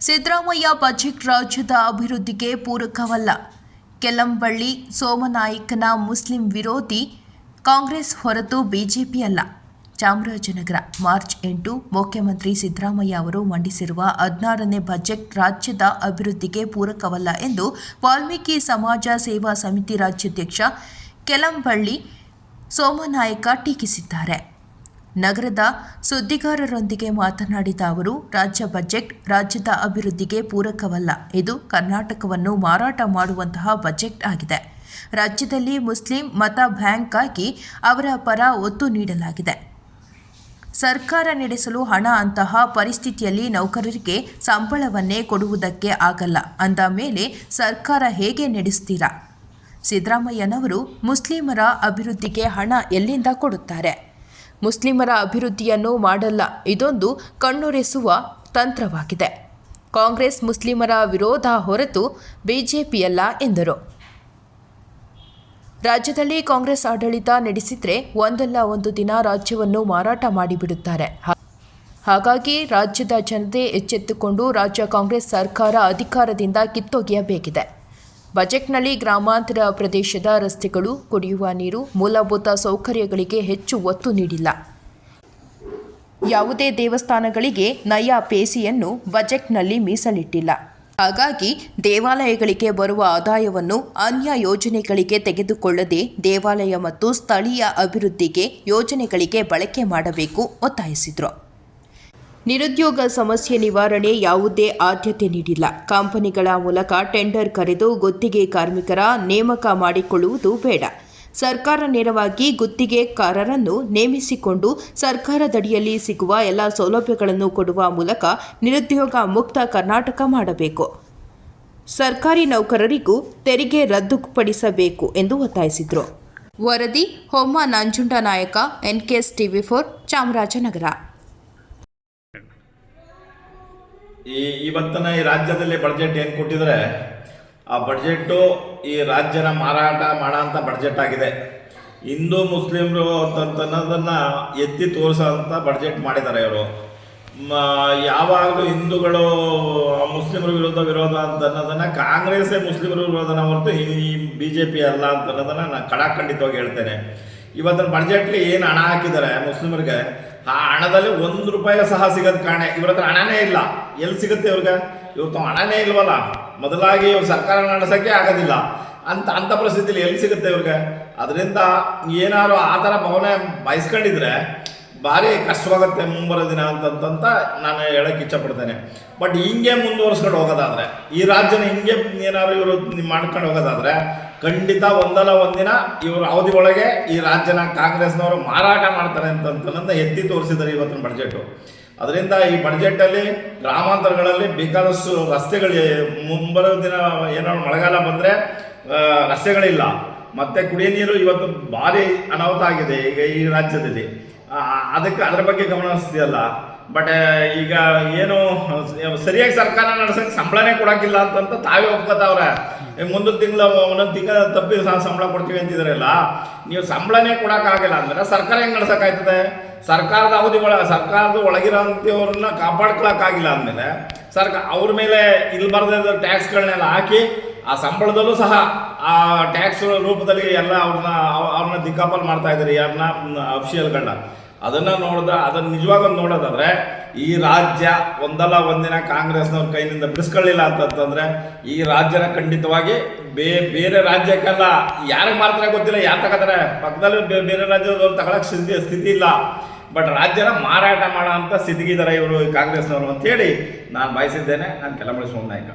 Siddaramaiah budget ರಾಜ್ಯದ ಅಭಿವೃದ್ಧಿಗೆ ಪೂರಕವಲ್ಲ. ಕೆಲಂಬಳ್ಳಿ ಸೋಮನಾಯಕನ Muslim ವಿರೋಧಿ ಕಾಂಗ್ರೆಸ್ ಹೊರತು ಬಿಜೆಪಿ ಅಲ್ಲ. ಚಾಮರಾಜನಗರ ಮಾರ್ಚ್ ಎಂಟು ಮುಖ್ಯಮಂತ್ರಿ ಸಿದ್ದರಾಮಯ್ಯ ಅವರು ಮಂಡಿಸಿರುವ ಹದಿನಾರನೇ ಬಜೆಟ್ ರಾಜ್ಯದ ಅಭಿವೃದ್ಧಿಗೆ ಪೂರಕವಲ್ಲ ಎಂದು ವಾಲ್ಮೀಕಿ ಸಮಾಜ ಸೇವಾ ಸಮಿತಿ ರಾಜ್ಯಾಧ್ಯಕ್ಷ ಕೆಲಂಬಳ್ಳಿ ಸೋಮನಾಯಕ ಟೀಕಿಸಿದ್ದಾರೆ. ನಗರದ ಸುದ್ದಿಗಾರರೊಂದಿಗೆ ಮಾತನಾಡಿದ ಅವರು, ರಾಜ್ಯ ಬಜೆಟ್ ರಾಜ್ಯದ ಅಭಿವೃದ್ಧಿಗೆ ಪೂರಕವಲ್ಲ. ಇದು ಕರ್ನಾಟಕವನ್ನು ಮಾರಾಟ ಮಾಡುವಂತಹ ಬಜೆಟ್ ಆಗಿದೆ. ರಾಜ್ಯದಲ್ಲಿ ಮುಸ್ಲಿಂ ಮತ ಬ್ಯಾಂಕ್ ಆಗಿ ಅವರ ಪರ ಒತ್ತು ನೀಡಲಾಗಿದೆ. ಸರ್ಕಾರ ನಡೆಸಲು ಹಣ ಅಂತಹ ಪರಿಸ್ಥಿತಿಯಲ್ಲಿ ನೌಕರರಿಗೆ ಸಂಬಳವನ್ನೇ ಕೊಡುವುದಕ್ಕೆ ಆಗಲ್ಲ. ಅಂದ ಮೇಲೆ ಸರ್ಕಾರ ಹೇಗೆ ನಡೆಸ್ತೀರಾ ಸಿದ್ದರಾಮಯ್ಯನವರು ಮುಸ್ಲಿಮರ ಅಭಿವೃದ್ಧಿಗೆ ಹಣ ಎಲ್ಲಿಂದ ಕೊಡುತ್ತಾರೆ? ಮುಸ್ಲಿಮರ ಅಭಿವೃದ್ಧಿಯನ್ನು ಮಾಡಲ್ಲ. ಇದೊಂದು ಕಣ್ಣೊರೆಸುವ ತಂತ್ರವಾಗಿದೆ. ಕಾಂಗ್ರೆಸ್ ಮುಸ್ಲಿಮರ ವಿರೋಧ ಹೊರತು ಬಿಜೆಪಿಯಲ್ಲ ಎಂದರು. ರಾಜ್ಯದಲ್ಲಿ ಕಾಂಗ್ರೆಸ್ ಆಡಳಿತ ನಡೆಸಿದ್ರೆ ಒಂದಲ್ಲ ಒಂದು ದಿನ ರಾಜ್ಯವನ್ನು ಮಾರಾಟ ಮಾಡಿಬಿಡುತ್ತಾರೆ. ಹಾಗಾಗಿ ರಾಜ್ಯದ ಜನತೆ ಎಚ್ಚೆತ್ತುಕೊಂಡು ರಾಜ್ಯ ಕಾಂಗ್ರೆಸ್ ಸರ್ಕಾರ ಅಧಿಕಾರದಿಂದ ಕಿತ್ತೊಗೆಯಬೇಕಿದೆ. ಬಜೆಟ್ನಲ್ಲಿ ಗ್ರಾಮಾಂತರ ಪ್ರದೇಶದ ರಸ್ತೆಗಳು, ಕುಡಿಯುವ ನೀರು, ಮೂಲಭೂತ ಸೌಕರ್ಯಗಳಿಗೆ ಹೆಚ್ಚು ಒತ್ತು ನೀಡಿಲ್ಲ. ಯಾವುದೇ ದೇವಸ್ಥಾನಗಳಿಗೆ ನಯ ಪೇಸಿಯನ್ನು ಬಜೆಟ್ನಲ್ಲಿ ಮೀಸಲಿಟ್ಟಿಲ್ಲ. ಹಾಗಾಗಿ ದೇವಾಲಯಗಳಿಗೆ ಬರುವ ಆದಾಯವನ್ನು ಅನ್ಯ ಯೋಜನೆಗಳಿಗೆ ತೆಗೆದುಕೊಳ್ಳದೆ ದೇವಾಲಯ ಮತ್ತು ಸ್ಥಳೀಯ ಅಭಿವೃದ್ಧಿಗೆ ಯೋಜನೆಗಳಿಗೆ ಬಳಕೆ ಮಾಡಬೇಕು ಒತ್ತಾಯಿಸಿದರು. ನಿರುದ್ಯೋಗ ಸಮಸ್ಯೆ ನಿವಾರಣೆ ಯಾವುದೇ ಆದ್ಯತೆ ನೀಡಿಲ್ಲ. ಕಂಪನಿಗಳ ಮೂಲಕ ಟೆಂಡರ್ ಕರೆದು ಗುತ್ತಿಗೆ ಕಾರ್ಮಿಕರ ನೇಮಕ ಮಾಡಿಕೊಳ್ಳುವುದು ಬೇಡ. ಸರ್ಕಾರ ನೇರವಾಗಿ ಗುತ್ತಿಗೆಕಾರರನ್ನು ನೇಮಿಸಿಕೊಂಡು ಸರ್ಕಾರದಡಿಯಲ್ಲಿ ಸಿಗುವ ಎಲ್ಲ ಸೌಲಭ್ಯಗಳನ್ನು ಕೊಡುವ ಮೂಲಕ ನಿರುದ್ಯೋಗ ಮುಕ್ತ ಕರ್ನಾಟಕ ಮಾಡಬೇಕು. ಸರ್ಕಾರಿ ನೌಕರರಿಗೂ ತೆರಿಗೆ ರದ್ದುಪಡಿಸಬೇಕು ಎಂದು ಒತ್ತಾಯಿಸಿದರು. ವರದಿ ಹೊಮ್ಮ ನಂಜುಂಡ ನಾಯಕ, ಎನ್ಕೆಎಸ್ ಟಿವಿ ಫೋರ್ ಚಾಮರಾಜನಗರ. ಈ ಇವತ್ತಿನ ಈ ರಾಜ್ಯದಲ್ಲಿ ಬಡ್ಜೆಟ್ ಏನು ಕೊಟ್ಟಿದ್ರೆ, ಆ ಬಡ್ಜೆಟ್ಟು ಈ ರಾಜ್ಯನ ಮಾರಾಟ ಮಾಡೋಂಥ ಬಡ್ಜೆಟ್ ಆಗಿದೆ. ಹಿಂದೂ ಮುಸ್ಲಿಮರು ಅಂತ ಅನ್ನೋದನ್ನ ಎತ್ತಿ ತೋರಿಸೋಂಥ ಬಡ್ಜೆಟ್ ಮಾಡಿದ್ದಾರೆ ಇವರು. ಯಾವಾಗಲೂ ಹಿಂದೂಗಳು ಮುಸ್ಲಿಮರ ವಿರೋಧ ವಿರೋಧ ಅಂತ ಅನ್ನೋದನ್ನ ಕಾಂಗ್ರೆಸ್ಸೇ ಮುಸ್ಲಿಮರ ವಿರೋಧನ ಹೊರತು ಈ ಬಿ ಜೆ ಪಿ ಅಲ್ಲ ಅಂತ ಅನ್ನೋದನ್ನ ನಾನು ಕಡಾಖಂಡಿತವಾಗಿ ಹೇಳ್ತೇನೆ. ಇವತ್ತಿನ ಬಡ್ಜೆಟ್ಲಿ ಏನು ಹಣ ಹಾಕಿದ್ದಾರೆ ಮುಸ್ಲಿಮರಿಗೆ ಆ ಹಣದಲ್ಲಿ ಒಂದು ರೂಪಾಯಿ ಸಹ ಸಿಗೋದು ಕಾಣೆ. ಇವ್ರ ಹತ್ರ ಹಣನೇ ಇಲ್ಲ. ಎಲ್ಲಿ ಸಿಗುತ್ತೆ ಇವ್ರಿಗೆ? ಇವತ್ತು ಹಣನೇ ಇಲ್ವಲ್ಲ. ಮೊದಲಾಗಿ ಇವ್ರು ಸರ್ಕಾರ ನಡೆಸೋಕ್ಕೆ ಆಗೋದಿಲ್ಲ. ಅಂತ ಅಂಥ ಪರಿಸ್ಥಿತಿಲಿ ಎಲ್ಲಿ ಸಿಗುತ್ತೆ ಇವ್ರಿಗೆ? ಅದರಿಂದ ಏನಾದ್ರು ಆ ಥರ ಭಾವನೆ ಬಯಸ್ಕೊಂಡಿದ್ರೆ ಭಾರಿ ಕಷ್ಟವಾಗುತ್ತೆ ಮುಂಬರೋ ದಿನ ಅಂತಂತ ನಾನು ಹೇಳಕ್ಕೆ ಇಚ್ಛಪಡ್ತೇನೆ. ಬಟ್ ಹಿಂಗೆ ಮುಂದುವರ್ಸ್ಕೊಂಡು ಹೋಗೋದಾದ್ರೆ, ಈ ರಾಜ್ಯನ ಹಿಂಗೆ ಏನಾದ್ರು ಇವರು ಮಾಡ್ಕೊಂಡು ಹೋಗೋದಾದ್ರೆ ಖಂಡಿತ ಒಂದಲ್ಲ ಒಂದಿನ ಇವರ ಅವಧಿ ಒಳಗೆ ಈ ರಾಜ್ಯನ ಕಾಂಗ್ರೆಸ್ನವರು ಮಾರಾಟ ಮಾಡ್ತಾರೆ ಅಂತಂತ ಎತ್ತಿ ತೋರಿಸಿದ್ದಾರೆ ಇವತ್ತಿನ ಬಡ್ಜೆಟು ಅದರಿಂದ ಈ ಬಡ್ಜೆಟಲ್ಲಿ ಗ್ರಾಮಾಂತರಗಳಲ್ಲಿ ಬೇಕಾದಷ್ಟು ರಸ್ತೆಗಳು ಮುಂಬರೋ ದಿನ ಏನಾದ್ರು ಮಳೆಗಾಲ ಬಂದರೆ ರಸ್ತೆಗಳಿಲ್ಲ. ಮತ್ತು ಕುಡಿಯ ನೀರು ಇವತ್ತು ಭಾರಿ ಅನಾಹುತ ಆಗಿದೆ ಈಗ ಈ ರಾಜ್ಯದಲ್ಲಿ. ಅದಕ್ಕೆ ಅದರ ಬಗ್ಗೆ ಗಮನ ಹರಿಸ್ತೀಯಲ್ಲ? ಬಟ್ ಈಗ ಏನು ಸರಿಯಾಗಿ ಸರ್ಕಾರ ನಡೆಸಕ್ಕೆ ಸಂಬಳನೇ ಕೊಡೋಕ್ಕಿಲ್ಲ ಅಂತಂತ ತಾವೇ ಒಪ್ಕೋತಾವ್ರೆ. ಮುಂದಿನ ತಿಂಗಳು ಒಂದೊಂದು ತಿಂಗಳ ತಪ್ಪಿ ಸಂಬಳ ಕೊಡ್ತೀವಿ ಅಂತಿದ್ರಲ್ಲ ನೀವು ಸಂಬಳನೇ ಕೊಡೋಕ್ಕಾಗಿಲ್ಲ ಅಂದ್ರೆ ಸರ್ಕಾರ ಹೆಂಗೆ ನಡ್ಸೋಕ್ಕಾಯ್ತದೆ? ಸರ್ಕಾರದ ಅವಧಿ ಒಳ, ಸರ್ಕಾರದ ಒಳಗಿರೋಂಥವ್ರನ್ನ ಕಾಪಾಡ್ಕೊಳಕ್ಕಾಗಿಲ್ಲ ಅಂದಮೇಲೆ ಸರ್ಕಾರ ಅವ್ರ ಮೇಲೆ ಇಲ್ಲಿ ಬರೆದ ಟ್ಯಾಕ್ಸ್ಗಳನ್ನೆಲ್ಲ ಹಾಕಿ ಆ ಸಂಬಳದಲ್ಲೂ ಸಹ ಆ ಟ್ಯಾಕ್ಸ್ ರೂಪದಲ್ಲಿ ಎಲ್ಲ ಅವ್ರನ್ನ ಅವ್ರನ್ನ ದಿಕ್ಕಾಪಲ್ ಮಾಡ್ತಾ ಇದ್ದಾರೆ ಯಾರನ್ನ, ಅಫಿಷಿಯಲ್ಗಳನ್ನ. ಅದನ್ನ ನೋಡಿದ್ರೆ ಅದನ್ನ ನಿಜವಾಗ್ಲೂ ನೋಡೋದಾದ್ರೆ, ಈ ರಾಜ್ಯ ಒಂದಲ್ಲ ಒಂದಿನ ಕಾಂಗ್ರೆಸ್ನವ್ರ ಕೈನಿಂದ ಬಿಡಿಸ್ಕೊಳ್ಳಿಲ್ಲ ಅಂತಂತಂದರೆ, ಈ ರಾಜ್ಯನ ಖಂಡಿತವಾಗಿ ಬೇ, ಬೇರೆ ರಾಜ್ಯಕ್ಕೆಲ್ಲ ಯಾರಿಗೆ ಮಾಡ್ತಾರೆ ಗೊತ್ತಿಲ್ಲ, ಯಾರು ತಗೋತಾರೆ? ಪಕ್ಕದಲ್ಲಿ ಬೇರೆ ರಾಜ್ಯದವ್ರು ತಗೊಳಕ್ಕೆ ಸ್ಥಿತಿ ಸ್ಥಿತಿ ಇಲ್ಲ. ಬಟ್ ರಾಜ್ಯನ ಮಾರಾಟ ಮಾಡೋ ಅಂತ ಸ್ಥಿತಿಗಿದ್ದಾರೆ ಇವರು ಕಾಂಗ್ರೆಸ್ನವರು ಅಂತೇಳಿ ನಾನು ಬಯಸಿದ್ದೇನೆ ನಾನು ಕೆಲಮಡಿ ಸೋಮನಾಯ್ಕ.